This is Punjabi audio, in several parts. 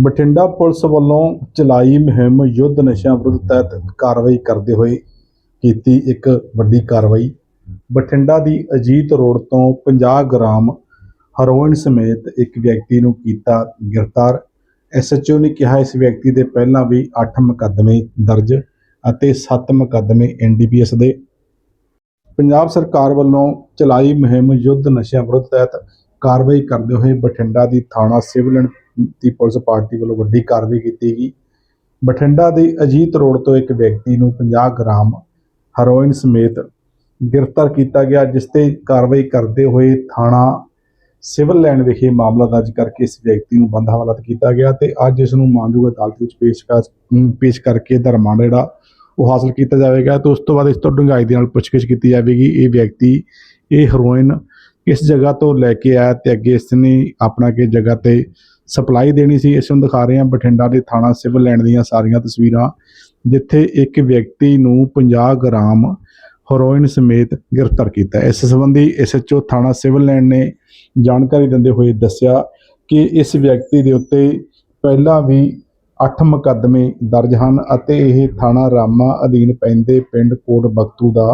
ਬਠਿੰਡਾ ਪੁਲਿਸ ਵੱਲੋਂ ਚਲਾਈ ਮੁਹਿੰਮ ਯੁੱਧ ਨਸ਼ਿਆਂ ਵਿਰੁੱਧ ਤਹਿਤ ਕਾਰਵਾਈ ਕਰਦੇ ਹੋਏ ਕੀਤੀ ਇੱਕ ਵੱਡੀ ਕਾਰਵਾਈ। ਬਠਿੰਡਾ ਦੀ ਅਜੀਤ ਰੋਡ ਤੋਂ 50 ਗ੍ਰਾਮ ਹੈਰੋਇਨ ਸਮੇਤ ਇੱਕ ਵਿਅਕਤੀ ਨੂੰ ਕੀਤਾ ਗ੍ਰਿਫਤਾਰ। ਐਸਐਚਓ ਨੇ ਕਿਹਾ, ਇਸ ਵਿਅਕਤੀ ਦੇ ਪਹਿਲਾਂ ਵੀ 8 ਮੁਕੱਦਮੇ ਦਰਜ ਅਤੇ 7 ਮੁਕੱਦਮੇ ਐਨਡੀਪੀਐਸ ਦੇ। ਪੰਜਾਬ ਸਰਕਾਰ ਵੱਲੋਂ ਚਲਾਈ ਮੁਹਿੰਮ ਯੁੱਧ ਨਸ਼ਿਆਂ ਵਿਰੁੱਧ ਤਹਿਤ ਕਾਰਵਾਈ ਕਰਦੇ ਹੋਏ ਬਠਿੰਡਾ ਦੀ ਥਾਣਾ ਸਿਵਲ ਐਂਡ ਦੀ ਪੁਲਿਸ ਪਾਰਟੀ ਵੱਲੋਂ ਵੱਡੀ ਕਾਰਵਾਈ ਕੀਤੀ ਗਈ। ਬਠਿੰਡਾ ਦੇ ਅਜੀਤ ਰੋਡ ਤੋਂ ਇੱਕ ਵਿਅਕਤੀ ਨੂੰ 50 ਗ੍ਰਾਮ ਹੈਰੋਇਨ ਸਮੇਤ ਗ੍ਰਿਫਤਾਰ ਕੀਤਾ ਗਿਆ, ਜਿਸ ਤੇ ਕਾਰਵਾਈ ਕਰਦੇ ਹੋਏ ਥਾਣਾ ਸਿਵਲ ਲਾਈਨ ਵਿਖੇ ਮਾਮਲਾ ਦਰਜ ਕਰਕੇ ਇਸ ਵਿਅਕਤੀ ਨੂੰ ਬੰਦ ਹਵਾਲਾਤ ਕੀਤਾ ਗਿਆ ਤੇ ਅੱਜ ਇਸ ਨੂੰ ਮਾਨਯੋਗ ਅਦਾਲਤ ਵਿੱਚ ਪੇਸ਼ ਕਰ ਪੇਸ਼ ਕਰਕੇ ਇਹਦਾ ਰਿਮਾਂਡ ਜਿਹੜਾ ਉਹ ਹਾਸਲ ਕੀਤਾ ਜਾਵੇਗਾ ਤੇ ਉਸ ਤੋਂ ਬਾਅਦ ਇਸ ਤੋਂ ਡੂੰਘਾਈ ਦੇ ਨਾਲ ਪੁੱਛਗਿੱਛ ਕੀਤੀ ਜਾਵੇਗੀ। ਇਹ ਵਿਅਕਤੀ, ਇਹ ਹੈਰੋਇਨ ਕਿਸ ਜਗ੍ਹਾ ਤੋਂ ਲੈ ਕੇ ਆਇਆ ਤੇ ਅੱਗੇ ਇਸ ਨੇ ਆਪਣਾ ਕਿਸ ਜਗ੍ਹਾ ਤੇ ਸਪਲਾਈ ਦੇਣੀ ਸੀ ਇਸ ਨੂੰ ਦਿਖਾ ਰਹੇ ਹਾਂ ਬਠਿੰਡਾ ਦੇ ਥਾਣਾ ਸਿਵਲ ਲੈਂਡ ਦੀਆਂ ਸਾਰੀਆਂ ਤਸਵੀਰਾਂ, ਜਿੱਥੇ ਇੱਕ ਵਿਅਕਤੀ ਨੂੰ 50 ਗ੍ਰਾਮ ਹੈਰੋਇਨ ਸਮੇਤ ਗ੍ਰਿਫਤਾਰ ਕੀਤਾ। ਇਸ ਸੰਬੰਧੀ ਐਸਐਚਓ ਥਾਣਾ ਸਿਵਲ ਲੈਂਡ ਨੇ ਜਾਣਕਾਰੀ ਦਿੰਦੇ ਹੋਏ ਦੱਸਿਆ ਕਿ ਇਸ ਵਿਅਕਤੀ ਦੇ ਉੱਤੇ ਪਹਿਲਾਂ ਵੀ 8 ਮੁਕੱਦਮੇ ਦਰਜ ਹਨ ਅਤੇ ਇਹ ਥਾਣਾ ਰਾਮਾ ਅਧੀਨ ਪੈਂਦੇ ਪਿੰਡ ਕੋਟ ਬਖਤੂ ਦਾ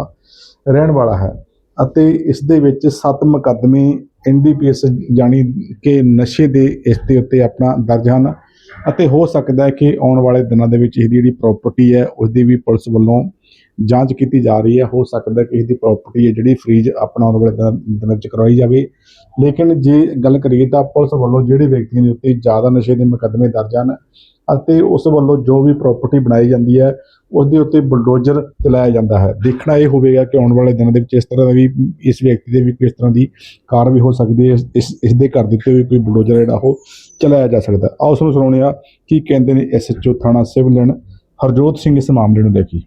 ਰਹਿਣ ਵਾਲਾ ਹੈ ਅਤੇ ਇਸ ਦੇ ਵਿੱਚ 7 ਮੁਕੱਦਮੇ ਐਨਡੀਪੀਐਸ ਜਾਣੀ ਕਿ ਨਸ਼ੇ ਦੇ ਇਸ ਦੇ ਉੱਤੇ ਆਪਣਾ ਦਰਜ ਹਨ। ਅਤੇ ਹੋ ਸਕਦਾ ਹੈ ਕਿ ਆਉਣ ਵਾਲੇ ਦਿਨਾਂ ਦੇ ਵਿੱਚ ਇਹਦੀ ਜਿਹੜੀ ਪ੍ਰਾਪਰਟੀ ਹੈ ਉਸ ਦੀ ਵੀ ਪੁਲਿਸ ਵੱਲੋਂ ਜਾਂਚ ਕੀਤੀ ਜਾ ਰਹੀ ਹੈ। ਹੋ ਸਕਦਾ ਹੈ ਕਿ ਇਹਦੀ ਪ੍ਰਾਪਰਟੀ ਹੈ ਜਿਹੜੀ ਫਰੀਜ਼ ਆਪਣਾ ਆਉਣ ਵਾਲੇ ਦਿਨਾਂ ਦਿਨਾਂ ਵਿੱਚ ਕਰਵਾਈ ਜਾਵੇ। ਲੇਕਿਨ ਜੇ ਗੱਲ ਕਰੀਏ ਤਾਂ ਪੁਲਿਸ ਵੱਲੋਂ ਜਿਹੜੇ ਵਿਅਕਤੀਆਂ ਦੇ ਉੱਤੇ ਜ਼ਿਆਦਾ ਨਸ਼ੇ ਦੇ ਮੁਕੱਦਮੇ ਦਰਜ ਹਨ ਅਤੇ ਉਸ ਵੱਲੋਂ ਜੋ ਵੀ ਪ੍ਰਾਪਰਟੀ ਬਣਾਈ ਜਾਂਦੀ ਹੈ ਉਹਦੇ ਉੱਤੇ ਬਲਡੋਜ਼ਰ ਚਲਾਇਆ ਜਾਂਦਾ ਹੈ। ਦੇਖਣਾ ਇਹ ਹੋਵੇਗਾ ਕਿ ਆਉਣ ਵਾਲੇ ਦਿਨਾਂ ਦੇ ਵਿੱਚ ਇਸ ਤਰ੍ਹਾਂ ਦਾ ਵੀ ਇਸ ਵਿਅਕਤੀ ਦੇ ਵੀ ਕਿਸ ਤਰ੍ਹਾਂ ਦੀ ਕਾਰ ਵੀ ਹੋ ਸਕਦੀ ਹੈ ਇਸ ਇਸ ਦੇ ਕਰ ਦਿੱਤੇ ਹੋਏ ਕੋਈ ਬਲਡੋਜ਼ਰ ਜਿਹੜਾ ਉਹ ਚਲਾਇਆ ਜਾ ਸਕਦਾ। ਆਓ ਉਸ ਨੂੰ ਸੁਣਾਉਣੇ ਆ ਕੀ ਕਹਿੰਦੇ ਨੇ ਐਸਐਚਓ ਥਾਣਾ ਸਿਵਲ ਲਾਈਨ ਹਰਜੋਤ ਸਿੰਘ ਇਸ ਮਾਮਲੇ ਨੂੰ ਲੈ ਕੇ।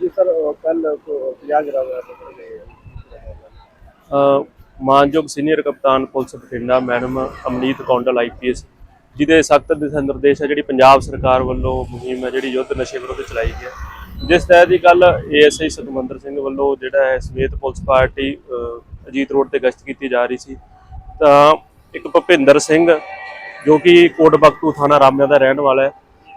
ਜੀ ਸਰ ਕੱਲ ਕੋ ਮਾਨਯੋਗ ਸੀਨੀਅਰ ਕਪਤਾਨ police Bathinda madam Amneet Kondal IPS ਜਿਹਦੇ ਸਖਤ ਦਿਸ਼ਾ ਨਿਰਦੇਸ਼ ਹੈ ਜਿਹੜੀ ਪੰਜਾਬ ਸਰਕਾਰ ਵੱਲੋਂ ਮੁਹਿੰਮ ਹੈ ਜਿਹੜੀ ਯੁੱਧ ਨਸ਼ੇ ਵਿਰੁੱਧ ਚਲਾਈ ਗਈ ਹੈ ਜਿਸ ਤਹਿਤ ਦੀ ਕੱਲ ਏਐਸਆਈ ਸੁਖਮੰਦਰ ਸਿੰਘ ਵੱਲੋਂ ਜਿਹੜਾ ਹੈ ਸਮੇਤ ਪੁਲਿਸ ਪਾਰਟੀ ਅਜੀਤ ਰੋਡ ਤੇ ਗਸ਼ਤ ਕੀਤੀ ਜਾ ਰਹੀ ਸੀ। ਤਾਂ ਇੱਕ ਭੁਪਿੰਦਰ ਸਿੰਘ ਜੋ ਕਿ ਕੋਟ ਬਖਤੂ ਥਾਣਾ ਰਾਮਿਆਂ ਦਾ ਰਹਿਣ ਵਾਲਾ ਹੈ,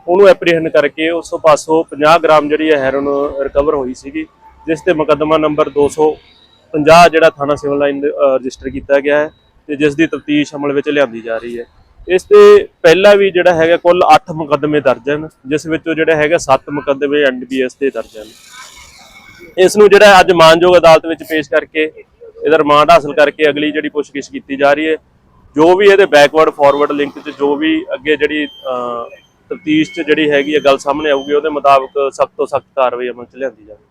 ਉਹਨੂੰ ਐਪਰੀਹੈਂਡ ਕਰਕੇ ਉਸ ਪਾਸੋਂ 50 ਗ੍ਰਾਮ ਜਿਹੜੀ ਹੈ ਹੈਰੋਨ ਰਿਕਵਰ ਹੋਈ ਸੀਗੀ, ਜਿਸ ਤੇ ਮੁਕੱਦਮਾ ਨੰਬਰ 250 ਜਿਹੜਾ ਥਾਣਾ ਸਿਵਲ ਲਾਈਨ ਰਜਿਸਟਰ ਕੀਤਾ ਗਿਆ ਹੈ ਤੇ ਜਿਸ ਦੀ ਤਫਤੀਸ਼ ਅਮਲ ਵਿੱਚ ਲਿਆਂਦੀ ਜਾ ਰਹੀ ਹੈ। ਇਸ ਤੇ ਪਹਿਲਾਂ ਵੀ ਜਿਹੜਾ ਹੈਗਾ ਕੁੱਲ 8 ਮੁਕੱਦਮੇ ਦਰਜ ਹਨ, ਜਿਸ ਵਿੱਚੋਂ ਜਿਹੜਾ ਹੈਗਾ 7 ਮੁਕੱਦਮੇ ਐਨਡੀਪੀਐਸ ਦੇ ਦਰਜ ਹਨ। ਇਸ ਨੂੰ ਜਿਹੜਾ ਅੱਜ ਮਾਨਯੋਗ ਅਦਾਲਤ ਵਿੱਚ ਪੇਸ਼ ਕਰਕੇ ਇਹਦਾ ਰਿਮਾਂਡ ਹਾਸਲ ਕਰਕੇ ਅਗਲੀ ਜਿਹੜੀ ਪੁੱਛਗਿੱਛ ਕੀਤੀ ਜਾ ਰਹੀ ਹੈ, ਜੋ ਵੀ ਇਹਦੇ ਬੈਕਵਰਡ ਫਾਰਵਰਡ ਲਿੰਕ 'ਚ ਜੋ ਵੀ ਅੱਗੇ ਜਿਹੜੀ ਤਫਤੀਸ਼ 'ਚ ਜਿਹੜੀ ਹੈਗੀ ਹੈ ਗੱਲ ਸਾਹਮਣੇ ਆਊਗੀ, ਉਹਦੇ ਮੁਤਾਬਕ ਸਖਤ ਤੋਂ ਸਖਤ ਕਾਰਵਾਈ ਅਮਲ 'ਚ ਲਿਆਂਦੀ ਜਾਵੇ